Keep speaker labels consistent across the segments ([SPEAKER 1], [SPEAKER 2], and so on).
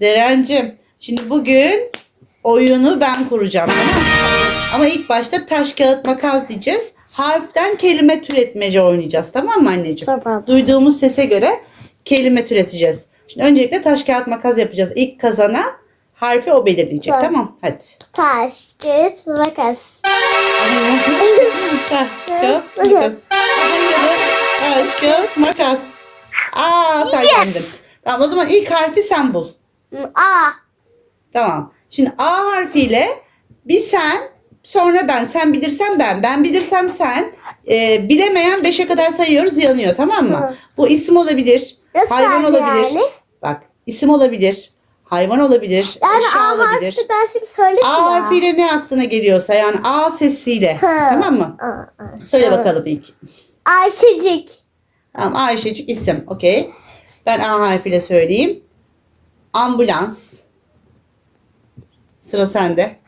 [SPEAKER 1] Derencim şimdi bugün oyunu ben kuracağım. tamam? Ama ilk başta taş kağıt makas diyeceğiz. Harften kelime türetmece oynayacağız tamam mı anneciğim?
[SPEAKER 2] Tamam.
[SPEAKER 1] Duyduğumuz sese göre kelime türeteceğiz. Şimdi öncelikle taş kağıt makas yapacağız. İlk kazana harfi o belirleyecek
[SPEAKER 2] Tamam.
[SPEAKER 1] tamam hadi.
[SPEAKER 2] Taş, kağıt, makas.
[SPEAKER 1] Taş kağıt makas. Taş kağıt makas. Aa sen
[SPEAKER 2] Yes.
[SPEAKER 1] yendin. Tamam o zaman ilk harfi sen bul.
[SPEAKER 2] A.
[SPEAKER 1] Tamam. Şimdi A harfiyle bir sen sonra ben. Sen bilirsen ben. Ben bilirsem sen. Ee, bilemeyen 5'e kadar sayıyoruz yanıyor tamam mı?
[SPEAKER 2] Tamam.
[SPEAKER 1] Bu isim olabilir.
[SPEAKER 2] Nasıl
[SPEAKER 1] hayvan olabilir.
[SPEAKER 2] yani?
[SPEAKER 1] Bak isim olabilir. Hayvan olabilir.
[SPEAKER 2] Yani
[SPEAKER 1] eşya
[SPEAKER 2] A
[SPEAKER 1] olabilir.
[SPEAKER 2] harfi ben şimdi söyledim
[SPEAKER 1] A
[SPEAKER 2] ya.
[SPEAKER 1] harfiyle ne aklına geliyorsa yani A sesiyle.
[SPEAKER 2] Ha.
[SPEAKER 1] Tamam mı?
[SPEAKER 2] A, A.
[SPEAKER 1] Söyle
[SPEAKER 2] Tamam.
[SPEAKER 1] bakalım ilk.
[SPEAKER 2] Ayşecik.
[SPEAKER 1] Tamam Ayşecik isim. Okey. Ben A harfiyle söyleyeyim. Ambulans. Sıra sende.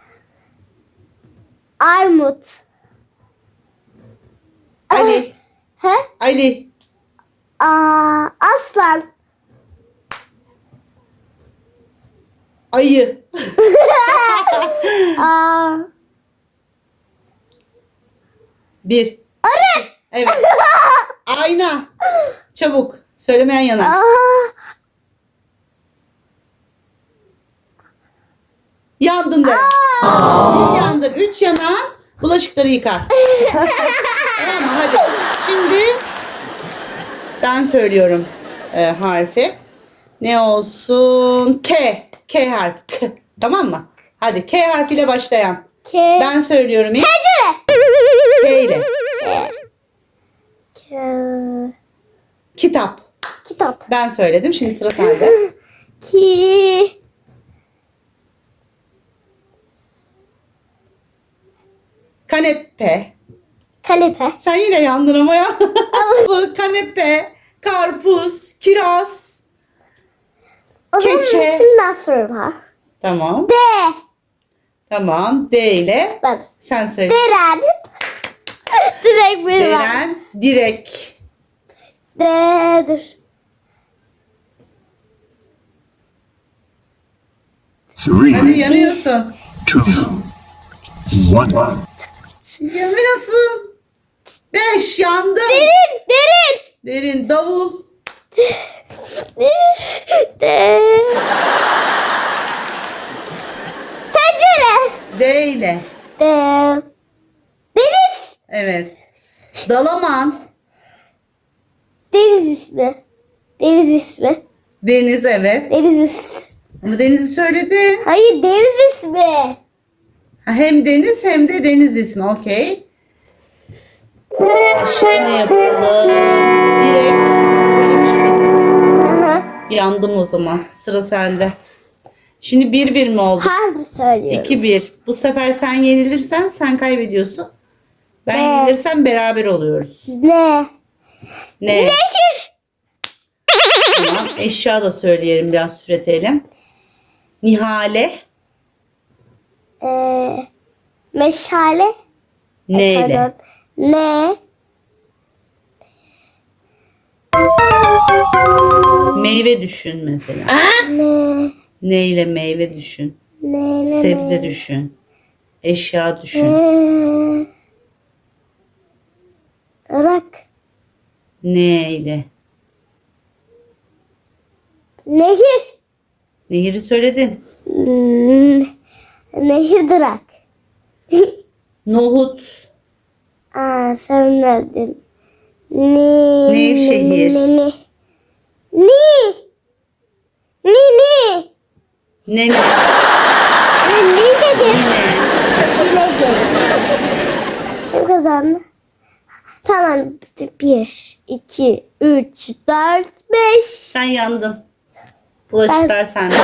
[SPEAKER 2] Armut.
[SPEAKER 1] Ali.
[SPEAKER 2] He?
[SPEAKER 1] Ali.
[SPEAKER 2] Aa, aslan.
[SPEAKER 1] Ayı.
[SPEAKER 2] Aa,
[SPEAKER 1] Bir.
[SPEAKER 2] arı.
[SPEAKER 1] Evet. Ayna. Çabuk. Söylemeyen yanar.
[SPEAKER 2] Aa,
[SPEAKER 1] Yandın de. Yandın. Üç yanan bulaşıkları yıkar. tamam mı? Hadi. Şimdi ben söylüyorum e, harfi. Ne olsun? K. K harfi. K. Tamam mı? Hadi K harfiyle başlayan.
[SPEAKER 2] Ke.
[SPEAKER 1] Ben söylüyorum ilk. K ile.
[SPEAKER 2] Ke.
[SPEAKER 1] Kitap.
[SPEAKER 2] Kitap.
[SPEAKER 1] Ben söyledim. Şimdi sıra sende.
[SPEAKER 2] Ki.
[SPEAKER 1] Kanepe.
[SPEAKER 2] Kanepe.
[SPEAKER 1] Sen yine yandın ama ya. Bu kanepe, karpuz, kiraz.
[SPEAKER 2] O zaman
[SPEAKER 1] Keçe.
[SPEAKER 2] ben sorayım ha.
[SPEAKER 1] Tamam.
[SPEAKER 2] D.
[SPEAKER 1] Tamam. D ile
[SPEAKER 2] Ben.
[SPEAKER 1] sen söyle.
[SPEAKER 2] Deren. Direkt bir var.
[SPEAKER 1] Deren, direk.
[SPEAKER 2] D'dir.
[SPEAKER 1] Hadi
[SPEAKER 3] Three,
[SPEAKER 1] yanıyorsun.
[SPEAKER 3] two, one.
[SPEAKER 1] Yanıyorsun. Beş yandım.
[SPEAKER 2] Derin. Derin.
[SPEAKER 1] Derin davul.
[SPEAKER 2] De. Tencere.
[SPEAKER 1] D ile.
[SPEAKER 2] De. Deniz.
[SPEAKER 1] Evet. Dalaman.
[SPEAKER 2] Deniz ismi. Deniz ismi.
[SPEAKER 1] Deniz evet.
[SPEAKER 2] Deniz ismi.
[SPEAKER 1] Ama denizi söyledin.
[SPEAKER 2] Hayır deniz ismi.
[SPEAKER 1] Hem deniz hem de deniz ismi. Okey. Başka ne yapalım? Direkt. Yandım o zaman. Sıra sende. Şimdi bir bir mi oldu?
[SPEAKER 2] Harbi söylüyorum.
[SPEAKER 1] 2-1. Bu sefer sen yenilirsen sen kaybediyorsun. Ben
[SPEAKER 2] Ne?
[SPEAKER 1] yenilirsem beraber oluyoruz.
[SPEAKER 2] Ne?
[SPEAKER 1] Ne?
[SPEAKER 2] Nehir.
[SPEAKER 1] Tamam. Eşya da söyleyelim biraz türetelim. Nihale.
[SPEAKER 2] Ee, meşale.
[SPEAKER 1] Neyle?
[SPEAKER 2] Pardon. Ne?
[SPEAKER 1] Meyve düşün mesela.
[SPEAKER 2] Ne?
[SPEAKER 1] Neyle meyve düşün.
[SPEAKER 2] Ne? ne
[SPEAKER 1] Sebze düşün. Eşya düşün.
[SPEAKER 2] Ne? Irak.
[SPEAKER 1] Neyle?
[SPEAKER 2] Nehir.
[SPEAKER 1] Nehiri söyledin.
[SPEAKER 2] Hmm, Nehir Irak.
[SPEAKER 1] Nohut.
[SPEAKER 2] Aa sen verdin. Ne?
[SPEAKER 1] Nevşehir.
[SPEAKER 2] Ne? Ne? Ne? Ne? Ne?
[SPEAKER 1] Ne ne?
[SPEAKER 2] Ne, ne dedim?
[SPEAKER 1] Ne?
[SPEAKER 2] Ne dedim? Kim kazandı? Tamam. Bir, iki, üç, dört, beş.
[SPEAKER 1] Sen yandın. Bulaşıklar sende.